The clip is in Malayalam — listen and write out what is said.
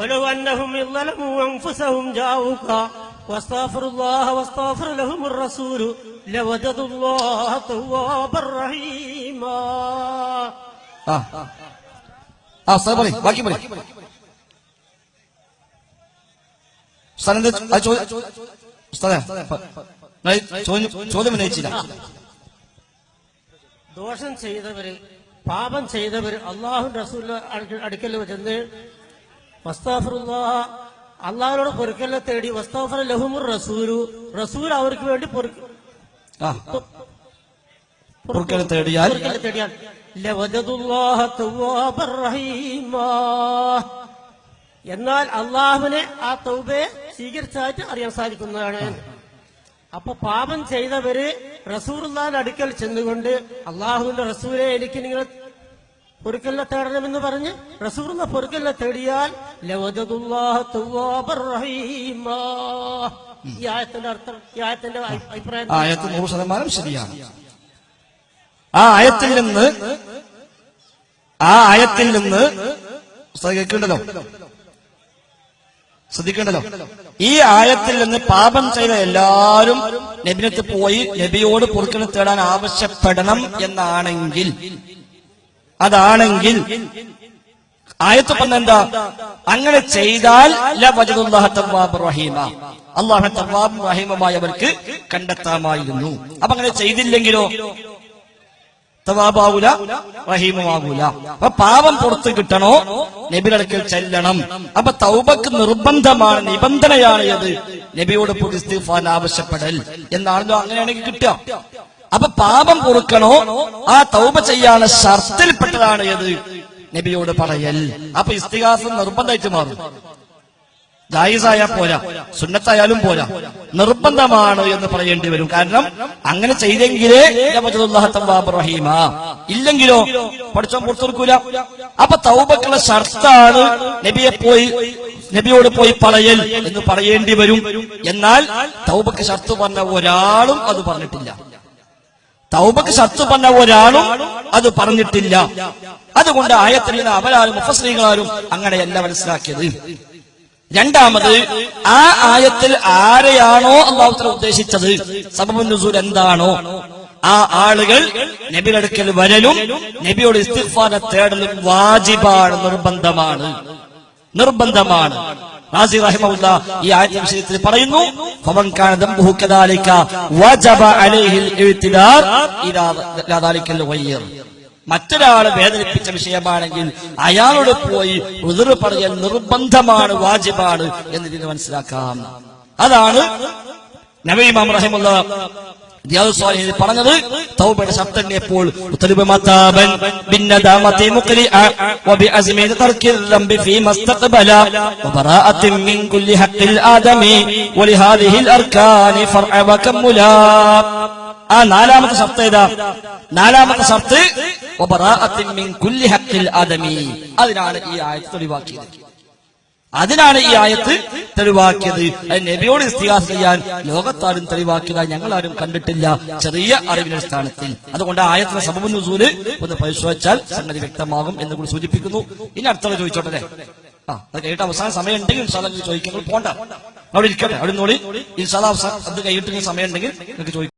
ولو أنهم إذ ظلموا أنفسهم جاءوك واستغفروا الله واستغفر لهم الرسول لوجدوا الله توابا رحيما ആ ആ ഉസ്താദ് പറയും ബാക്കി പറയും ഉസ്താദ് എന്താ ആ ചോദ്യം ഉസ്താദേ പ- ഞാൻ ഈ ചോദ്യം ചോദ്യം ഉന്നയിച്ചില്ല ദോഷം ചെയ്തവര് പാപം ചെയ്തവര് അള്ളാഹു റസൂൽ അടുക്കൽ ചെന്ന് വസ്താഫറുല്ലാഹ അള്ളാഹിനോട് പൊറുക്കല്ല തേടി വസ്താഫർ ലഹുമുർ റസൂലു. റസൂൽ അവർക്ക് വേണ്ടി തേടിയാൽ. എന്നാൽ അള്ളാഹുവിനെ ആ തൗബയെ സ്വീകരിച്ചായിട്ട് അറിയാൻ സാധിക്കുന്നതാണ്. അപ്പൊ പാപം ചെയ്തവര് റസൂറുല്ലാന്റെ അടുക്കൽ ചെന്നുകൊണ്ട് അള്ളാഹുവിന്റെ റസൂലെ എനിക്ക് നിങ്ങൾ പൊറുക്കലിനെ തേടണമെന്ന് പറഞ്ഞ് റസൂറുള്ള പൊറുക്കല്ല തേടിയാൽ അർത്ഥം ആയത്തിന്റെ അഭി- അഭിപ്രായം ആയത്ത് നൂറ് ശതമാനം ശരിയാണ്. ആ ആയത്തിൽ നിന്ന് ആ ആയത്തിൽ നിന്ന് കേൾക്കണ്ടല്ലോ. ശ്രദ്ധിക്കണ്ടല്ലോ. ഈ ആയത്തിൽ നിന്ന് പാപം ചെയ്ത എല്ലാവരും നബിനത്ത് പോയി നബിയോട് പൊറുക്കനെ തേടാൻ ആവശ്യപ്പെടണം എന്നാണെങ്കിൽ അതാണെങ്കിൽ ആയത്ത് എന്താ അങ്ങനെ ചെയ്താൽ അള്ളാഹു തവാബ് കണ്ടെത്താമായിരുന്നു. അപ്പൊ അങ്ങനെ ചെയ്തില്ലെങ്കിലോ? തവാബാവൂല റഹീമുമാകൂല അപ്പൊ പാപം പുറത്ത് കിട്ടണോ? നബിയുടെ ചെല്ലണം. അപ്പൊ തൗബക്ക് നിർബന്ധമാണ് നിബന്ധനയാണ് ഇത് നബിയോട് പുതിസ്തിഫാൻ ആവശ്യപ്പെടൽ. എന്നാണല്ലോ അങ്ങനെയാണെങ്കിൽ കിട്ടുക. അപ്പൊ പാപം പൊറുക്കണോ? ആ തൗബ ചെയ്യാണ് ഷർത്തിൽപ്പെട്ടതാണ് ഏത്? നബിയോട് പറയൽ. അപ്പൊ ഇസ്തിഹാസം നിർബന്ധമായിട്ട് മാറും. ജായിസായാൽ പോരാ. സുന്നത്തായാലും പോരാ. നിർബന്ധമാണ് എന്ന് പറയേണ്ടി വരും. കാരണം അങ്ങനെ ചെയ്തെങ്കിലേ റഹീമ. ഇല്ലെങ്കിലോ പഠിച്ചോ പുറത്തെടുക്കൂല. അപ്പൊ തൗബക്കുള്ള ഷർത്താണ് നബിയെ പോയി നബിയോട് പോയി പറയൽ എന്ന് പറയേണ്ടി വരും. എന്നാൽ തൗബക്ക് ഷർത്ത് പറഞ്ഞ ഒരാളും അത് പറഞ്ഞിട്ടില്ല. തൗബക്ക് ഷർത്ത് പറഞ്ഞ ഒരാളും അത് പറഞ്ഞിട്ടില്ല. അതുകൊണ്ട് ആയത്തിൽ അവരാരും മുഫസ്രീകളാരും അങ്ങനെയല്ല മനസ്സിലാക്കിയത്. രണ്ടാമത് ആ ആയത്തിൽ ആരെയാണോ അള്ളാഹുത്തല ഉദ്ദേശിച്ചത്? സബബുൻ എന്താണോ? ആ ആളുകൾ നബിയടുക്കൽ വരലും നബിയോട് ഇസ്തിഫാന തേടലും വാജിബാണ് നിർബന്ധമാണ് നിർബന്ധമാണ്. റാസി റഹിമഹുല്ല ഈ ആയത്തിന്റെ വിഷയത്തിൽ പറയുന്നു മറ്റൊരാളെ വേദനിപ്പിച്ച വിഷയമാണെങ്കിൽ അയാളോട് പോയി ഉതിർ പറയൽ നിർബന്ധമാണ് വാജിബാണ് എന്ന് ഇതിന് മനസ്സിലാക്കാം. അതാണ് നബീമാം റഹിമുള്ള പറഞ്ഞത് തൗബയുടെ ശബ്ദം എപ്പോൾ ആ നാലാമത്തെ ഷർത്ത് ഏതാ? നാലാമത്തെ ആദമി. അതിനാണ് ഈ ആയത്ത് തെളിവാക്കിയത്. അതിനാണ് ഈ ആയത്ത് തെളിവാക്കിയത്. അത് നബിയോട് ഇസ്തിഹാസ ചെയ്യാൻ ലോകത്താരും തെളിവാക്കിയതായി ഞങ്ങൾ ആരും കണ്ടിട്ടില്ല. ചെറിയ അറിവിന്റെ സ്ഥാനത്തിൽ. അതുകൊണ്ട് ആയത്തിന്റെ സബബ് നുസൂൽ ഒന്ന് പരിശോധിച്ചാൽ സംഗതി വ്യക്തമാകും എന്ന് കൂടി സൂചിപ്പിക്കുന്നു. ഇനി അടുത്തുള്ള ചോദിച്ചോട്ടെ ആ അത് കഴിഞ്ഞിട്ട് അവസാന സമയം ഉണ്ടെങ്കിൽ ഇൻഷാല്ല പോണ്ട. അവിടെ ഇരിക്കട്ടെ അവിടെ നോളി ഇൻഷാല്ല അവസാനം അത് കഴിഞ്ഞിട്ട് സമയം ഉണ്ടെങ്കിൽ നിങ്ങൾക്ക് ചോദിക്കാം.